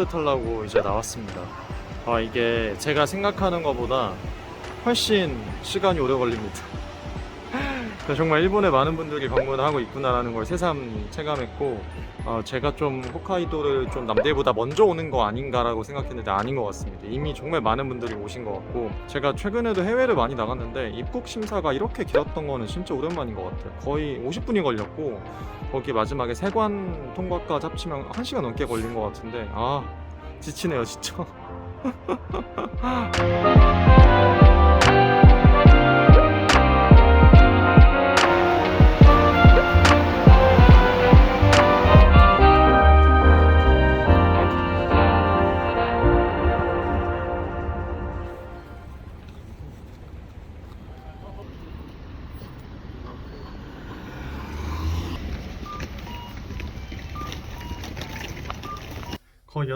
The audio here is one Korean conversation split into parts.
버스를 타려고 이제 나왔습니다. 아 이게 제가 생각하는 것보다 훨씬 시간이 오래 걸립니다. 그러니까 정말 일본에 많은 분들이 방문을 하고 있구나라는 걸 새삼 체감했고 어, 제가 좀 홋카이도를 좀 남들보다 먼저 오는 거 아닌가라고 생각했는데 아닌 것 같습니다. 이미 정말 많은 분들이 오신 것 같고 제가 최근에도 해외를 많이 나갔는데 입국 심사가 이렇게 길었던 거는 진짜 오랜만인 것 같아요. 거의 50분이 걸렸고 거기 마지막에 세관 통과까지 합치면 1시간 넘게 걸린 것 같은데 아 지치네요 진짜.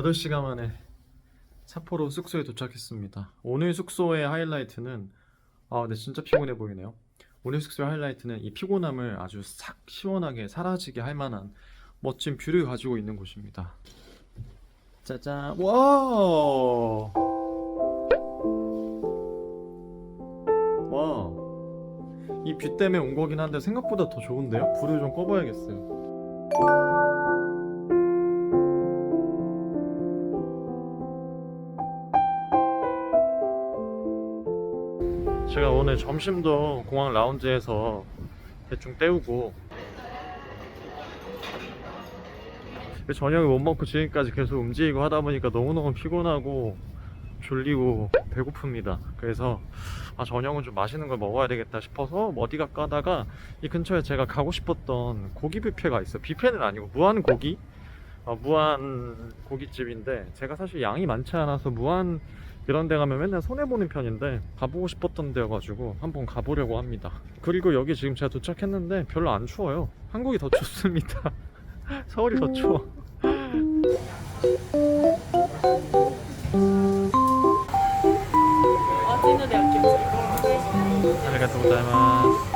8시간 만에 삿포로 숙소에 도착했습니다. 오늘 숙소의 하이라이트는 아, 근데 진짜 피곤해 보이네요. 오늘 숙소의 하이라이트는 이 피곤함을 아주 싹 시원하게 사라지게 할 만한 멋진 뷰를 가지고 있는 곳입니다. 짜잔. 와! 와. 이 뷰 때문에 온 거긴 한데 생각보다 더 좋은데요? 불을 좀 꺼봐야겠어요. 제가 오늘 점심도 공항 라운지에서 대충 때우고 저녁을 못 먹고 지금까지 계속 움직이고 하다 보니까 너무너무 피곤하고 졸리고 배고픕니다. 그래서 아 저녁은 좀 맛있는 걸 먹어야 되겠다 싶어서 뭐 어디 갈까 하다가 이 근처에 제가 가고 싶었던 고기 뷔페가 있어요. 뷔페는 아니고 무한 고기 어, 무한 고깃집인데 제가 사실 양이 많지 않아서 무한 이런 데 가면 맨날 손해보는 편인데 가보고 싶었던 데여가지고 한번 가보려고 합니다. 그리고 여기 지금 제가 도착했는데 별로 안 추워요. 한국이 더 춥습니다. 서울이 더 추워. 아리가또 고자이마스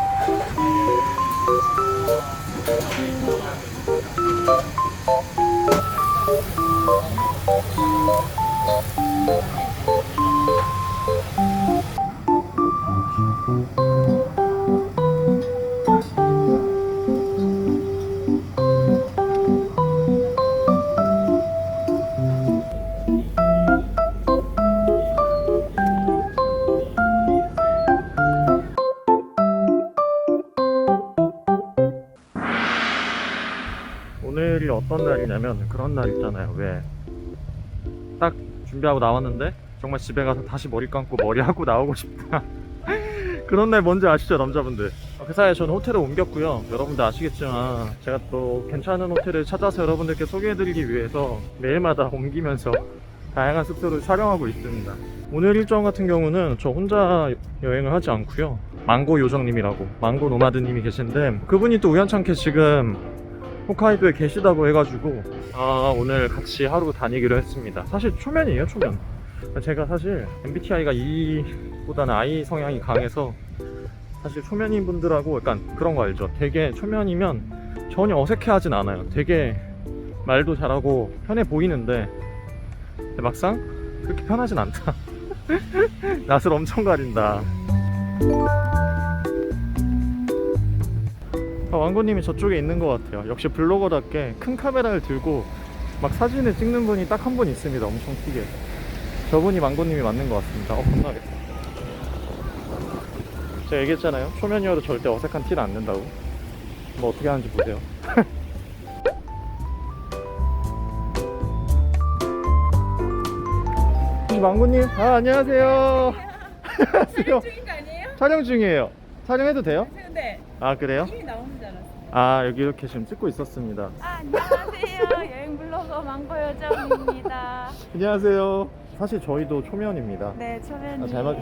어떤 날이냐면 그런 날 있잖아요. 왜 딱 준비하고 나왔는데 정말 집에 가서 다시 머리 감고 머리 하고 나오고 싶다. 그런 날 뭔지 아시죠, 남자분들? 그 사이에 저는 호텔을 옮겼고요. 여러분들 아시겠지만 제가 또 괜찮은 호텔을 찾아서 여러분들께 소개해드리기 위해서 매일마다 옮기면서 다양한 숙소를 촬영하고 있습니다. 오늘 일정 같은 경우는 저 혼자 여행을 하지 않고요. 망고 요정님이라고 망고 노마드님이 계신데 그분이 또 우연찮게 지금 홋카이도에 계시다고 해가지고 아 오늘 같이 하루 다니기로 했습니다. 사실 초면이에요 초면. 제가 사실 MBTI가 E보다는 I 성향이 강해서 사실 초면인 분들하고 약간 그런 거 알죠? 되게 초면이면 전혀 어색해하진 않아요. 되게 말도 잘하고 편해 보이는데 막상 그렇게 편하진 않다. 낯을 엄청 가린다 아, 왕고님이 저쪽에 있는 것 같아요. 역시 블로거답게 큰 카메라를 들고 막 사진을 찍는 분이 딱 한 분 있습니다. 엄청 크게. 저분이 망고님이 맞는 것 같습니다. 어, 겁나겠다. 제가 얘기했잖아요. 초면이어도 절대 어색한 티는 안 낸다고. 뭐 어떻게 하는지 보세요. 망고님, 아, 안녕하세요. 안녕하세요. 중인 거 아니에요? 촬영 중이에요. 촬영해도 돼요? 근데 아, 그래요? 이미 나오는 줄 알았어요. 아 여기 이렇게 지금 찍고 있었습니다. 아, 안녕하세요. 여행 블로거 망고 요정입니다. 안녕하세요. 사실 저희도 초면입니다. 네, 초면이에요. 아, 잘 맞.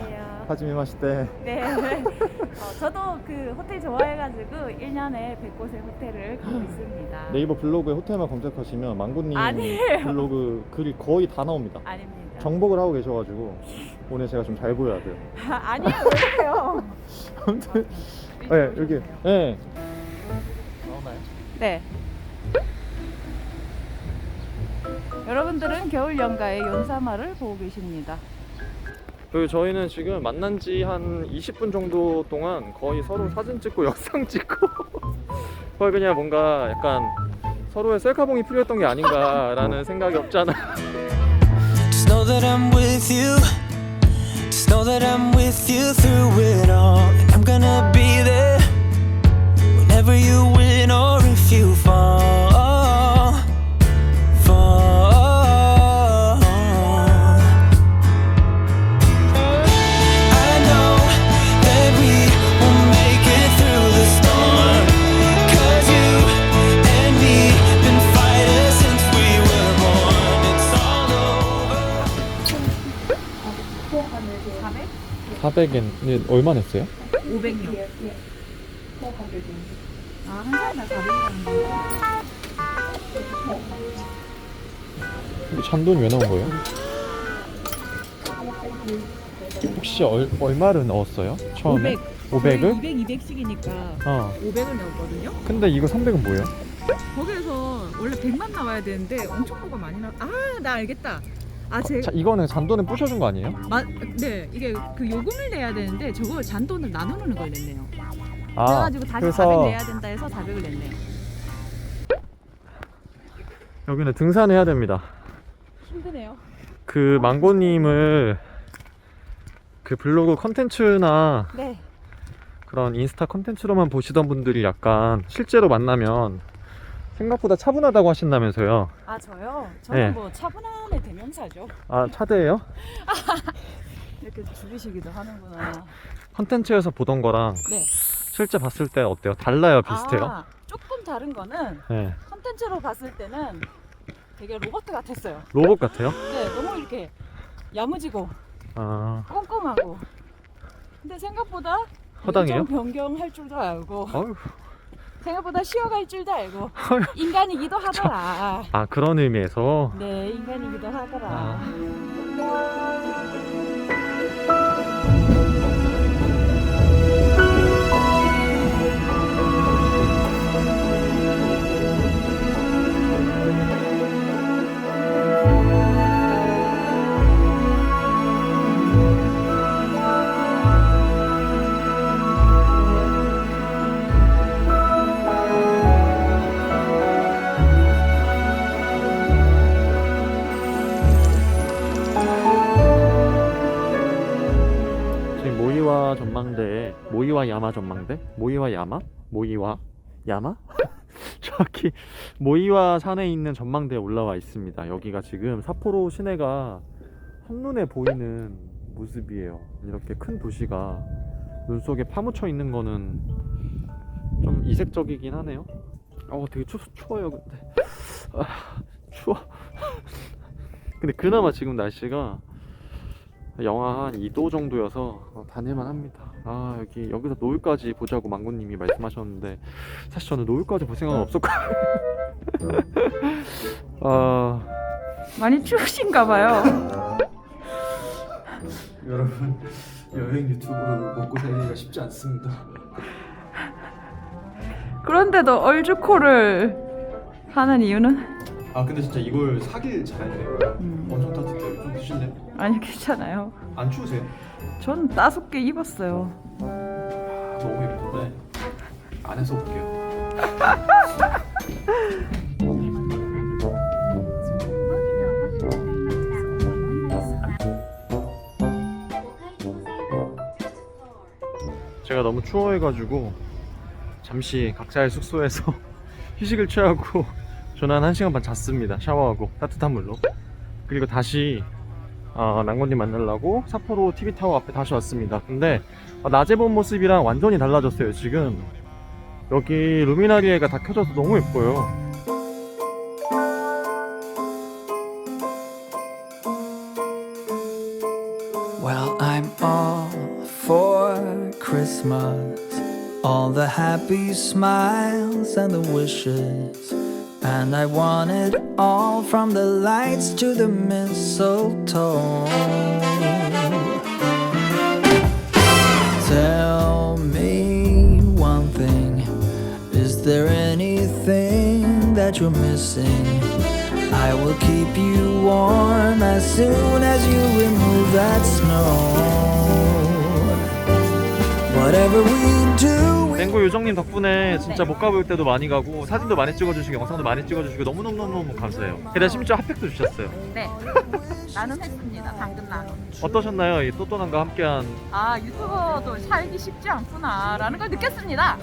하지미 마시때 네. 어, 저도 그 호텔 좋아해가지고 1년에 100곳의 호텔을 가고 있습니다. 네이버 블로그에 호텔만 검색하시면 망고님 아니에요. 블로그 글이 거의 다 나옵니다. 아닙니다. 정복을 하고 계셔가지고 오늘 제가 좀 잘 보여야 돼요. 아니에요, 왜 그래요? 아무튼 네 여기 네. 나오나요? 네. 여러분들은 겨울 연가의 연사마를 보고 계십니다. 그 저희는 지금 만난 지 한 20분 정도 동안 거의 서로 사진 찍고 영상 찍고 거의 그냥 뭔가 약간 서로의 셀카봉이 필요했던 게 아닌가라는 생각이 없잖아. That I'm with you. Just know that I'm with you through it all. And I'm gonna be there whenever you win or if you. Fall. 400? 400엔 얼마 냈어요? 500요. 아, 거. 잔돈이 왜 나온 거예요? 혹시 얼, 얼마를 넣었어요? 처음에? 500. 500. 을 200, 200씩이니까 어. 500을 넣었거든요. 근데 이거 300은 뭐예요? 거기에서 원래 100만 나와야 되는데 엄청 뭐가 많이 나. 아, 나 알겠다. 아, 제 자, 이거는 잔돈에 부셔준 거 아니에요? 마, 네, 이게 그 요금을 내야 되는데 저거 잔돈을 나누는 걸 냈네요. 아, 그래가지고 다시 400 내야 된다 해서 400을 냈네. 여기는 등산해야 됩니다. 힘드네요. 그 망고님을 그 블로그 컨텐츠나 네. 그런 인스타 컨텐츠로만 보시던 분들이 약간 실제로 만나면 생각보다 차분하다고 하신다면서요. 아 저요? 저는 네. 뭐 차분함의 대명사죠. 아, 차대예요? 이렇게 죽이시기도 하는구나. 컨텐츠에서 보던 거랑 네. 실제 봤을 때 어때요? 달라요? 비슷해요? 아, 조금 다른 거는 네. 컨텐츠로 봤을 때는 되게 로봇 같았어요. 로봇 같아요? 네, 너무 이렇게 야무지고 아, 꼼꼼하고. 근데 생각보다 허당해요? 변경할 줄도 알고 어휴. 생각보다 쉬어갈 줄도 알고. 인간이기도 하더라. 아, 그런 의미에서 네, 인간이기도 하더라. 아. 야마 전망대? 모이와 야마? 모이와 야마? 저기 모이와 산에 있는 전망대에 올라와 있습니다. 여기가 지금 삿포로 시내가 한눈에 보이는 모습이에요. 이렇게 큰 도시가 눈 속에 파묻혀 있는 거는 좀 이색적이긴 하네요. 어, 되게 추, 추워요, 근데. 아, 추워. 근데 그나마 지금 날씨가 영하 한 2도 정도여서 어, 다닐만 합니다. 아 여기 여기서 노을까지 보자고 망고님이 말씀하셨는데 사실 저는 노을까지 볼 생각은 없었거든요. 아 많이 추우신가 봐요. 여러분 여행 유튜브로 먹고 살기가 쉽지 않습니다. 그런데도 얼주코를 하는 이유는? 아 근데 진짜 이걸 사길 잘했네요. 음, 엄청 따뜻해요. 좀 드실래? 아니 괜찮아요. 안 추우세요? 전 따숩게 입었어요. 아, 너무 예쁜데 안에서 볼게요. 제가 너무 추워해가지고 잠시 각자의 숙소에서 휴식을 취하고 저는 한 1시간 반 잤습니다 샤워하고 따뜻한 물로 그리고 다시 어, 랑건님 만나려고 삿포로 TV타워 앞에 다시 왔습니다 근데 어, 낮에 본 모습이랑 완전히 달라졌어요 지금 여기 루미나리에가 다 켜져서 너무 예뻐요 Well, I'm. All the happy smiles and the wishes. And I want it all from the lights to the mistletoe. Tell me one thing Is there anything that you're missing? I will keep you warm as soon as you remove that snow. Whatever we do, we 맹구 요정님 덕분에 진짜 못 가볼 때도 많이 가고 사진도 많이 찍어주시고 영상도 많이 찍어주시고 너무너무너무 감사해요 게다가 심지어 핫팩도 주셨어요 네. 나눔했습니다. 당근 나눔. 어떠셨나요? 이 또또남과 함께한 아 유튜버도 살기 쉽지 않구나라는 걸 느꼈습니다.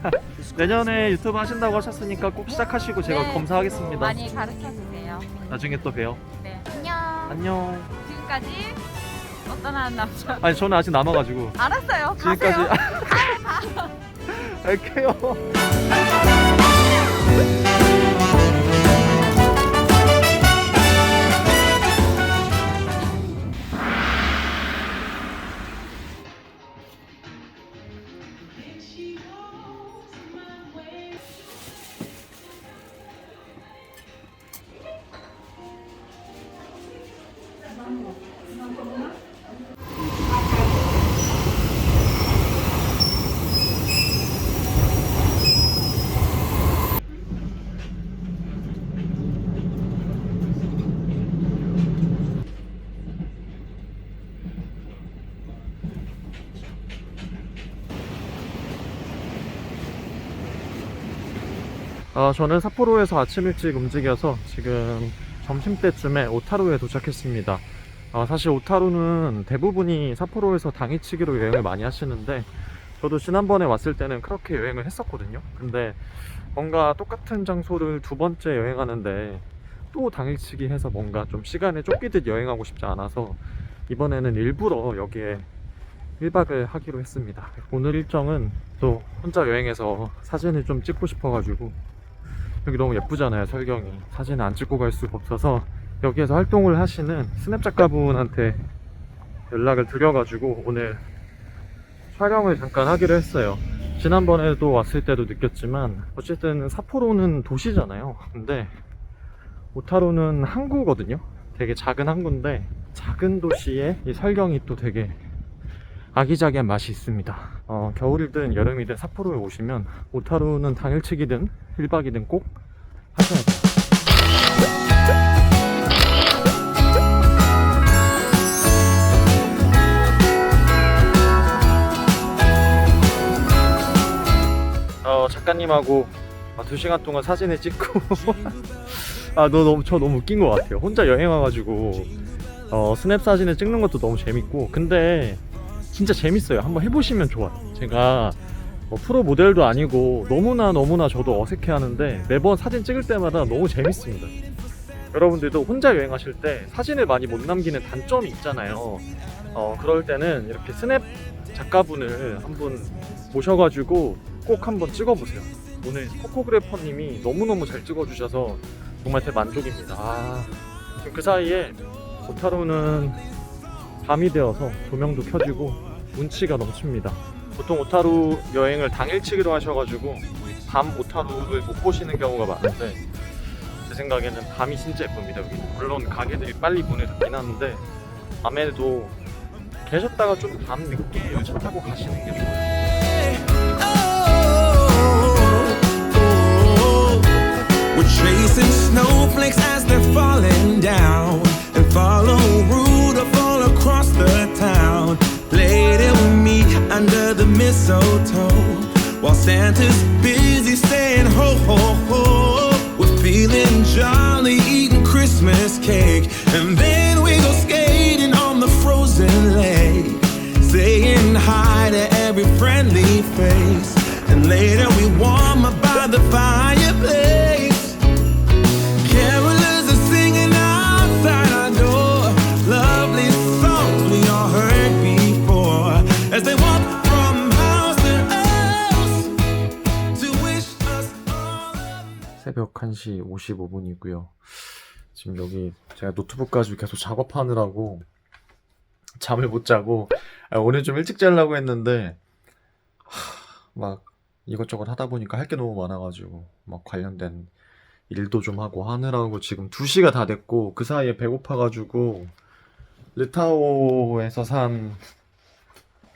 내년에 유튜브 하신다고 하셨으니까 꼭 시작하시고 제가 네. 검사하겠습니다 많이 가르쳐 주세요. 나중에 또 봬요 네. 안녕. 안녕 지금까지 어떤 한 남자. 아니 저는 아직 남아가지고 알았어요. 지금까지 가 갈게요 어, 저는 삿포로에서 아침 일찍 움직여서 지금 점심때쯤에 오타루에 도착했습니다. 어, 사실 오타루는 대부분이 삿포로에서 당일치기로 여행을 많이 하시는데 저도 지난번에 왔을 때는 그렇게 여행을 했었거든요. 근데 뭔가 똑같은 장소를 두 번째 여행하는데 또 당일치기 해서 뭔가 좀 시간에 쫓기듯 여행하고 싶지 않아서 이번에는 일부러 여기에 1박을 하기로 했습니다. 오늘 일정은 또 혼자 여행해서 사진을 좀 찍고 싶어가지고 여기 너무 예쁘잖아요 설경이. 사진을 안 찍고 갈 수가 없어서 여기에서 활동을 하시는 스냅 작가분한테 연락을 드려가지고 오늘 촬영을 잠깐 하기로 했어요. 지난번에도 왔을 때도 느꼈지만 어쨌든 사포로는 도시잖아요. 근데 오타루는 항구거든요. 되게 작은 항구인데 작은 도시에 이 설경이 또 되게 아기자기한 맛이 있습니다. 어, 겨울이든 여름이든 삿포로에 오시면 오타루는 당일치기든 1박이든 꼭 하셔야 돼요. 어, 작가님하고 아, 두 시간 동안 사진을 찍고 아, 너 너무 저 너무 웃긴 것 같아요. 혼자 여행 와가지고 어, 스냅 사진을 찍는 것도 너무 재밌고 근데 진짜 재밌어요. 한번 해보시면 좋아요. 제가 뭐 프로 모델도 아니고 너무나 너무나 저도 어색해 하는데 매번 사진 찍을 때마다 너무 재밌습니다. 여러분들도 혼자 여행하실 때 사진을 많이 못 남기는 단점이 있잖아요. 어, 그럴 때는 이렇게 스냅 작가분을 한 분 모셔가지고 꼭 한번 찍어보세요. 오늘 포토그래퍼님이 너무너무 잘 찍어주셔서 정말 대만족입니다. 아, 지금 그 사이에 오타루는 밤이 되어서 조명도 켜지고 운치가 넘칩니다. 보통 오타루 여행을 당일치기로 하셔가지고 밤 오타루를 못 보시는 경우가 많은데 제 생각에는 밤이 진짜 예쁩니다. 여기 물론 가게들이 빨리 문을 닫긴 하는데 밤에도 계셨다가 좀 밤 늦게 열차 타고 가시는 게 좋아요. We're chasing snowflakes as they're falling down and follow Rudolph all across the town. Later with me under the mistletoe while Santa's busy saying ho ho ho. We're feeling jolly, eating Christmas cake, and then we go skating on the frozen lake, saying hi to every friendly face. And later we warm up by the fireplace. 새벽 1시 55분이고요. 지금 여기 제가 노트북 가지고 계속 작업하느라고 잠을 못 자고 아, 오늘 좀 일찍 자려고 했는데 하, 막 이것저것 하다 보니까 할 게 너무 많아가지고 막 관련된 일도 좀 하고 하느라고 지금 2시가 다 됐고 그 사이에 배고파가지고 르타오에서 산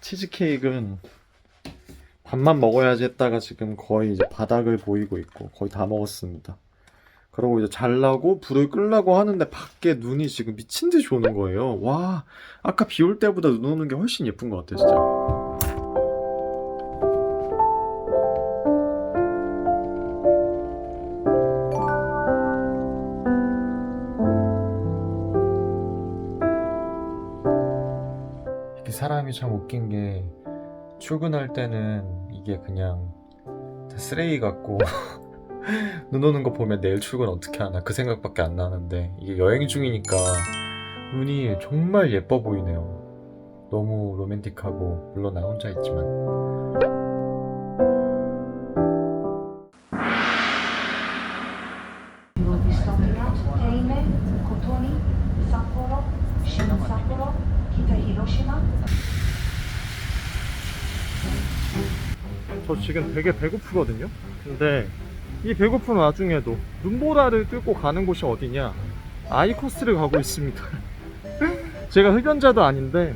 치즈케이크는 밥만 먹어야지 했다가 지금 거의 이제 바닥을 보이고 있고 거의 다 먹었습니다. 그러고 이제 잘라고 불을 끄려고 하는데 밖에 눈이 지금 미친 듯이 오는 거예요. 와, 아까 비 올 때보다 눈 오는 게 훨씬 예쁜 것 같아, 진짜. 사람이 참 웃긴 게 출근할 때는 이게 그냥 다 쓰레기 같고 눈 오는 거 보면 내일 출근 어떻게 하나 그 생각밖에 안 나는데 이게 여행 중이니까 눈이 정말 예뻐 보이네요. 너무 로맨틱하고 물론 나 혼자 있지만 저 지금 되게 배고프거든요. 근데 이 배고픈 와중에도 눈보라를 뚫고 가는 곳이 어디냐? 아이코스를 가고 있습니다. 제가 흡연자도 아닌데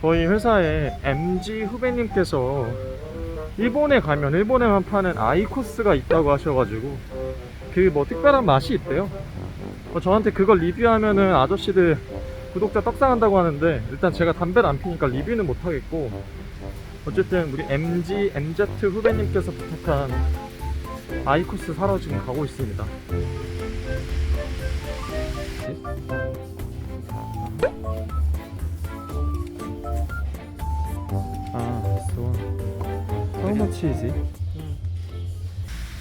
저희 회사에 MG 후배님께서 일본에 가면 일본에만 파는 아이코스가 있다고 하셔가지고 그 뭐 특별한 맛이 있대요. 어, 저한테 그걸 리뷰하면은 아저씨들 구독자 떡상한다고 하는데 일단 제가 담배를 안 피니까 리뷰는 못 하겠고 어쨌든 우리 MG, MZ 후배님께서 부탁한 아이코스 사러 지금 가고 있습니다. 아, one. How much is it?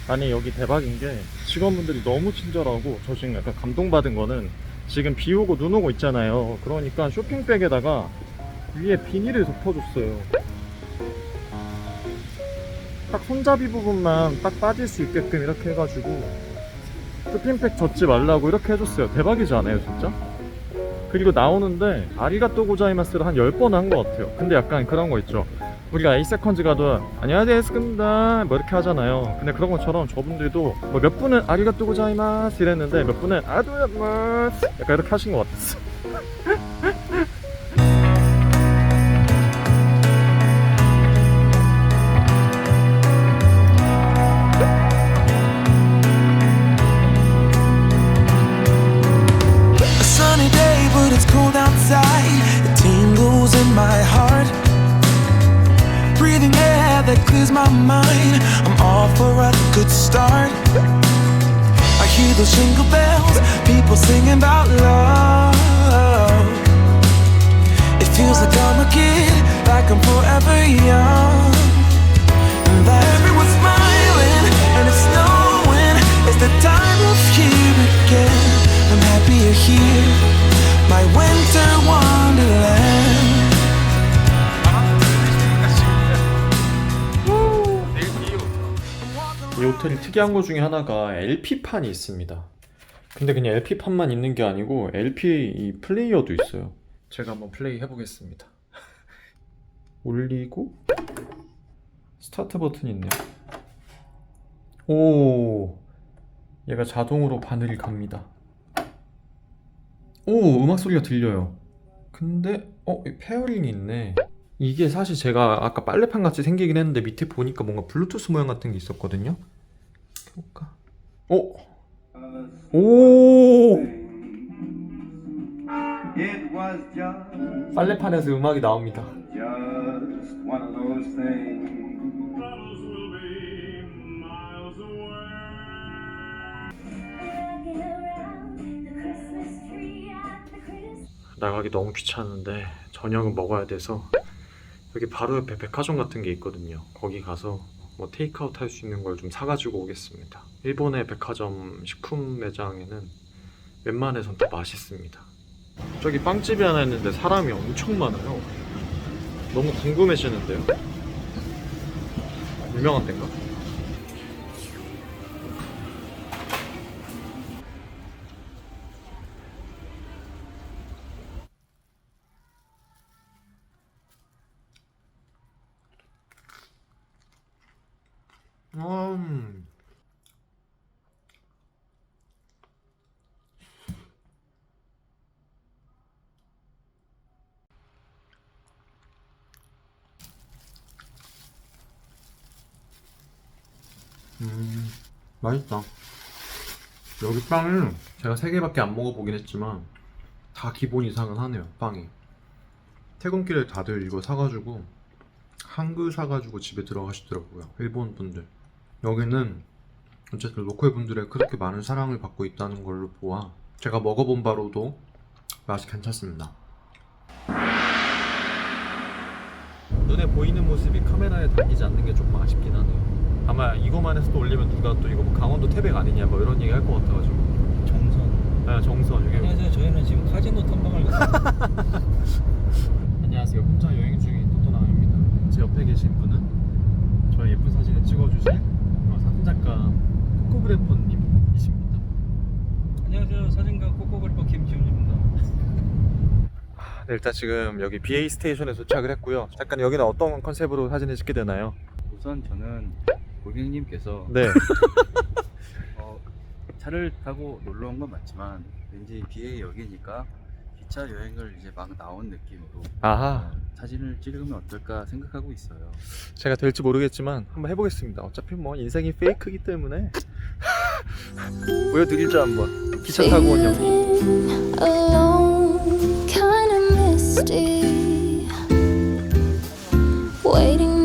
아니 여기 대박인 게 직원분들이 너무 친절하고 저 지금 약간 감동받은 거는 지금 비 오고 눈 오고 있잖아요. 그러니까 쇼핑백에다가 위에 비닐을 덮어줬어요. 딱 손잡이 부분만 딱 빠질 수 있게끔 이렇게 해가지고 쇼핑백 젖지 말라고 이렇게 해줬어요. 대박이지 않아요, 진짜? 그리고 나오는데 아리가또 고자이마스를 한 10번 한 것 같아요. 근데 약간 그런 거 있죠. 우리가 에이세컨즈 가도 안녕하세요 스금다 뭐 이렇게 하잖아요. 근데 그런 것처럼 저분들도 뭐 몇 분은 아리가또 고자이마스 이랬는데 몇 분은 아도야마스 약간 이렇게 하신 것 같았어. That clears my mind. I'm off for a good start. I hear those jingle bells, people singing about love. It feels like I'm a kid, like I'm forever young. And that everyone's smiling, and it's snowing. It's the time of year again. I'm happy you're here, my winter wonderland. 이 호텔이 특이한 것 중에 하나가 LP판이 있습니다. 근데 그냥 LP판만 있는 게 아니고 LP 이 플레이어도 있어요. 제가 한번 플레이 해보겠습니다. 올리고 스타트 버튼이 있네요. 오, 얘가 자동으로 바늘이 갑니다. 오, 음악 소리가 들려요. 근데 어, 이 페어링이 있네. 이게 사실 제가 아까 빨래판 같이 생기긴 했는데 밑에 보니까 뭔가 블루투스 모양 같은 게 있었거든요. 해볼까? 오! 오! Just, 빨래판에서 음악이 나옵니다. 나가기 너무 귀찮은데 저녁은 먹어야 돼서 여기 바로 옆에 백화점 같은 게 있거든요. 거기 가서 뭐 테이크아웃 할 수 있는 걸 좀 사가지고 오겠습니다. 일본의 백화점 식품 매장에는 웬만해선 다 맛있습니다. 저기 빵집이 하나 있는데 사람이 엄청 많아요. 너무 궁금해지는데요? 유명한 데인가? 음. 음, 맛있다. 여기 빵을 제가 세 개밖에 안 먹어보긴 했지만 다 기본 이상은 하네요 빵이 퇴근길에 다들 이거 사가지고 한 그 사가지고 집에 들어가시더라고요 일본 분들 여기는 어쨌든 로컬 분들의 그렇게 많은 사랑을 받고 있다는 걸로 보아 제가 먹어본 바로도 맛이 괜찮습니다 눈에 보이는 모습이 카메라에 담기지 않는 게 조금 아쉽긴 하네요. 아마 이거만 해서 또 올리면 누가 또 이거 뭐 강원도 태백 아니냐 뭐 이런 얘기 할 것 같아가지고. 정선. 네, 정선 이게. 안녕하세요. 저희는 지금 카지노 탐방을 가서 안녕하세요. 혼자 여행 중인 토토남입니다. 제 옆에 계신 분은 저의 예쁜 사진을 찍어주신 어, 사진작가 코코그래퍼님이십니다. 안녕하세요. 사진가 꼬꼬그리퍼 김지훈입니다. 네, 일단 지금 여기 BA 스테이션에 도착을 했고요. 잠깐 여기는 어떤 컨셉으로 사진을 찍게 되나요? 우선 저는 고객님께서 네. 어, 차를 타고 놀러 온 건 맞지만 왠지 BA 역이니까 기차 여행을 이제 막 나온 느낌으로 아하. 어, 사진을 찍으면 어떨까 생각하고 있어요. 제가 될지 모르겠지만 한번 해보겠습니다. 어차피 뭐 인생이 페이크기 때문에 보여드리죠 한번. 기차 타고 온 연기. alone, kind of misty. Waiting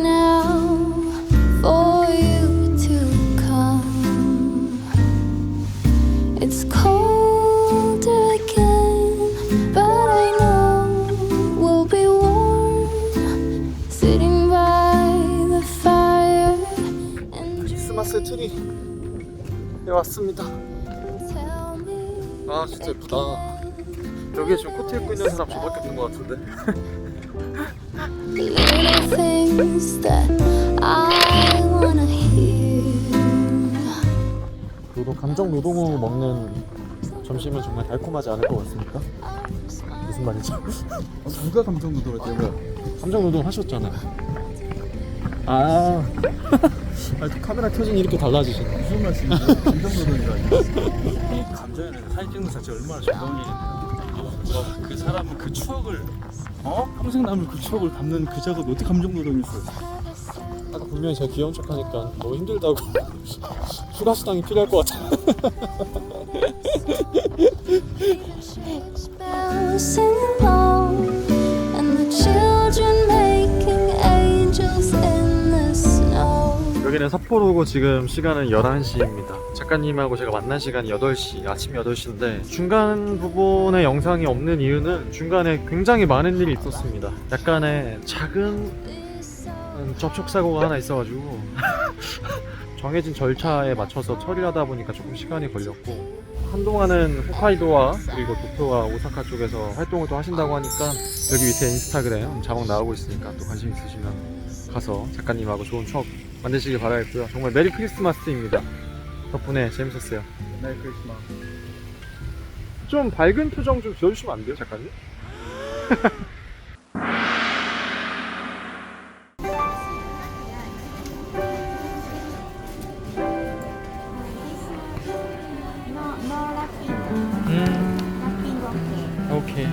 왔습니다. tell me. 아 진짜 예쁘다. 여기에 지금 코트 입고 있는 사람 저밖에 없는 것 같은데. 노동 감정 노동으로 먹는 점심은 정말 달콤하지 않을 것 같습니까? 무슨 말이죠? 누가 감정 노동을 때문에 감정 노동 하셨잖아요. 아, 아 카메라 켜진 이렇게 달라지시네. 무슨 말씀이세요? 감정 노동이라니. 감정에는 사진 찍는 것 자체가 얼마나 즐거운 일인데요. 어, 그 사람은 그 추억을 어? 평생 남을 그 추억을 담는 그 작업이 어떻게 감정 노동일 수 있어? 아까 분명히 제가 귀여운 척하니까 너무 힘들다고 휴가 수당이 필요할 것 같아. 여기는 삿포로고 지금 시간은 11시입니다. 작가님하고 제가 만난 시간이 8시, 아침 8시인데 중간 부분에 영상이 없는 이유는 중간에 굉장히 많은 일이 있었습니다. 약간의 작은 음, 접촉사고가 하나 있어가지고 정해진 절차에 맞춰서 처리를 하다 보니까 조금 시간이 걸렸고 한동안은 홋카이도와 그리고 도쿄와 오사카 쪽에서 활동을 또 하신다고 하니까 여기 밑에 인스타그램 자막 나오고 있으니까 또 관심 있으시면 가서 작가님하고 좋은 추억 만드시길 바라겠고요. 정말 메리 크리스마스입니다. 덕분에 재밌었어요. 메리 크리스마스. 좀 밝은 표정 좀 지어주시면 안 돼요, 작가님? 음, 오케이.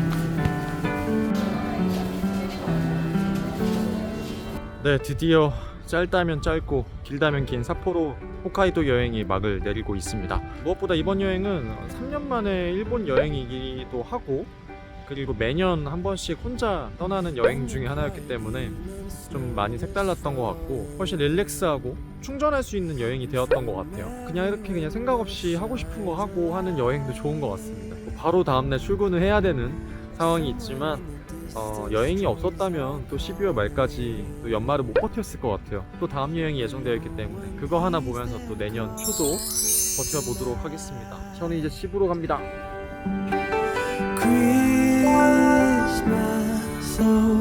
네, 드디어 짧다면 짧고 길다면 긴 삿포로 홋카이도 여행이 막을 내리고 있습니다. 무엇보다 이번 여행은 3년 만에 일본 여행이기도 하고 그리고 매년 한 번씩 혼자 떠나는 여행 중에 하나였기 때문에 좀 많이 색달랐던 것 같고 훨씬 릴렉스하고 충전할 수 있는 여행이 되었던 것 같아요. 그냥 이렇게 그냥 생각 없이 하고 싶은 거 하고 하는 여행도 좋은 것 같습니다. 뭐 바로 다음날 출근을 해야 되는 상황이 있지만 어, 여행이 없었다면 또 12월 말까지 또 연말을 못 버텼을 것 같아요. 또 다음 여행이 예정되어 있기 때문에 그거 하나 보면서 또 내년 초도 버텨보도록 하겠습니다. 저는 이제 집으로 갑니다. Christmas, oh.